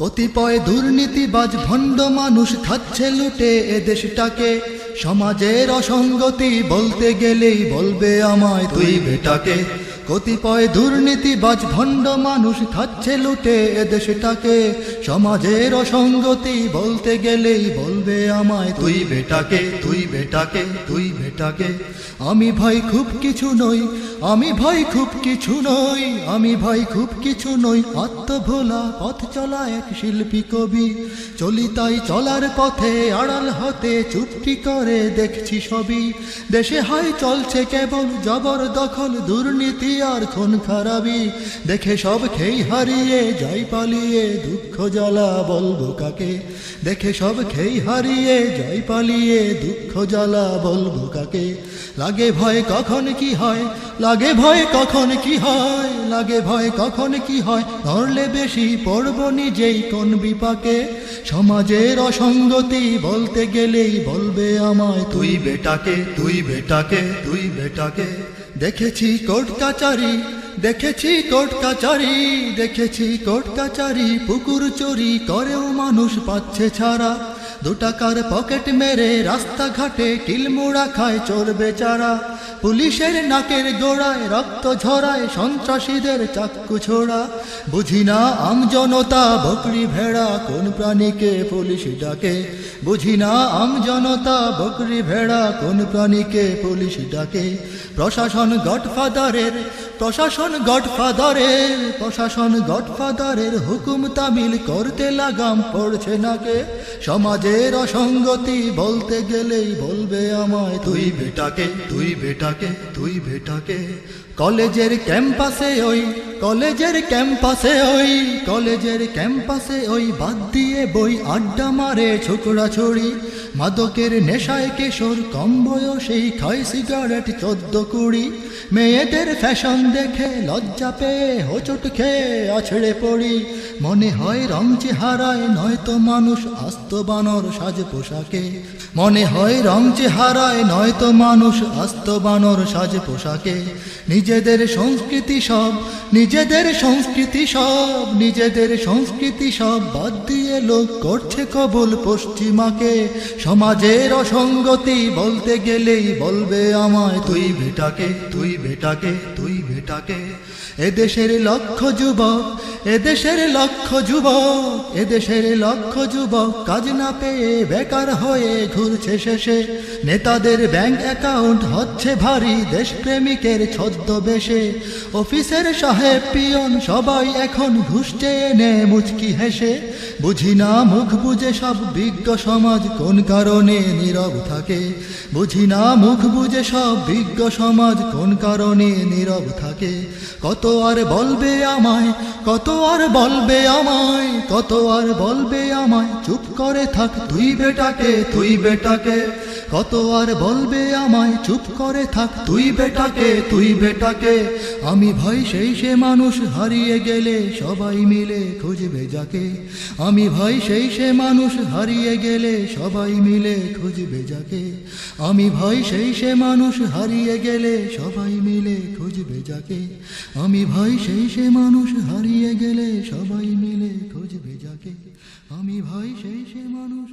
কতিপয় দুর্নীতিবাজ ভণ্ড মানুষ খাচ্ছে লুটে এ দেশটাকে। সমাজের অসঙ্গতি বলতে গেলেই বলবে আমায় তুই বেটাকে কতিপয় দুর্নীতিবাজ ভণ্ড মানুষ খাচ্ছে লুটে এ দেশটাকে। সমাজের অসঙ্গতি বলতে গেলেই বলবে আমায়, তুই বেটাকে তুই বেটাকে তুই বেটাকে। আমি ভাই খুব কিছু নই, আমি ভাই খুব কিছু নই, আমি ভাই খুব কিছু নই। আত্মভোলা পথ চলা এক শিল্পী কবি, চলি তাই চলার পথে আড়াল হতে চুপটি করে দেখছি সবই। দেশে হয় চলছে কেবল জবর দখল দুর্নীতি আর খুন খারাপি দেখে সব খেই হারিয়ে যাই পালিয়ে, দুঃখ জ্বালা বলব কাকে? দেখে সব খেই হারিয়ে যাই পালিয়ে, দুঃখ জ্বালা বলব কাকে? লাগে ভয় কখন কি হয়? লাগে ভয় কখন কি হয়? লাগে ভয় কখন কি হয়? ধরলে বেশি পড়ব নিজেই কোন বিপাকে? সমাজের অসঙ্গতি বলতে গেলেই বলবে আমায়, তুই বেটাকে তুই বেটাকে তুই বেটাকে। দেখেছি কোর্ট কাচারি, দেখেছি কোর্ট কাচারি, দেখেছি কোর্ট কাচারি, পুকুর চুরি করেও মানুষ পাচ্ছে ছাড়া। দু টাকার পকেট মেরে রাস্তাঘাটে কিলমোড়া খায় চোর বেচারা। পুলিশের নাকের গোড়ায় রক্ত ঝরায় সন্ত্রাসীদের চাক্কু ছোড়া। বুঝি না আম জনতা বকরি ভেড়া কোন প্রাণীকে পুলিশ ডাকে। বুঝি না আম জনতা বকরি ভেড়া কোন প্রাণীকে পুলিশ ডাকে। প্রশাসন গডফাদারের প্রশাসন গডফাদারের প্রশাসন গডফাদারের হুকুম তামিল করতে লাগাম পড়ছে নাকে। সমাজের অসঙ্গতি বলতে গেলেই বলবে আমায়, তুই বেটাকে তুই বেটাকে তুই বেটাকে। কলেজের ক্যাম্পাসে ওই কলেজের ক্যাম্পাসে ওই, কলেজের ক্যাম্পাসে ওই বাদ দিয়ে বই আড্ডা মারে ছোকরা ছড়ি মাদকের নেশায় কিশোর কম বয়সেই খায় সিগারেট চোদ্দ কুড়ি। মেয়েদের ফ্যাশন দেখে লজ্জা পেয়ে হোচট খেয়ে আছড়ে পড়ি। মনে হয় রং চেহারায় নয়তো মানুষ আস্ত বানর সাজ পোশাকে। মনে হয় রং চেহারায় নয়তো মানুষ আস্ত বানর সাজ পোশাকে। নিজেদের সংস্কৃতি সব নিজেদের সংস্কৃতি সব, নিজেদের সংস্কৃতি সব বাদ দিয়ে লোক করছে কবুল পশ্চিমাকে। সমাজের অসঙ্গতি বলতে গেলেই বলবে আমায়, তুই বেটাকে তুই বেটাকে তুই বেটাকে এদেশের লক্ষ যুবক এদেশের লক্ষ যুবক এদেশের লক্ষ যুবক কাজ না পেয়ে বেকার হয়ে ঘুরছে শেষে। নেতাদের ব্যাংক অ্যাকাউন্ট হচ্ছে ভারী দেশপ্রেমিকের ছদ্মবেশে। অফিসের সাহেব পিয়ন সবাই এখন ঘুষ চেয়ে নে মুচকি হেসে। বুঝি না মুখ বুঝে সব বিজ্ঞ সমাজ কোন কারণে নীরব থাকে। বুঝি না মুখ বুঝে সব বিজ্ঞ সমাজ কোন কারণে নীরব থাকে। কত আর বলবে আমায়, কত আর বলবে আমায়, কত আর বলবে আমায়, চুপ করে থাক তুই বেটাকে তুই বেটাকে। কত আর বলবে আমায়, চুপ করে থাক তুই বেটাকে তুই বেটাকে। আমি ভয় সেই সে মানুষ হারিয়ে গেলে সবাই মিলে খুঁজবে যাকে। আমি ভাই সেই সে মানুষ হারিয়ে গেলে সবাই মিলে খুঁজবে যাকে। আমি ভাই সেই সে মানুষ হারিয়ে গেলে সবাই মিলে খুঁজবে যাকে। আমি ভাই সেই সে মানুষ হারিয়ে গেলে সবাই মিলে খুঁজবে যাকে। আমি ভাই সেই সে মানুষ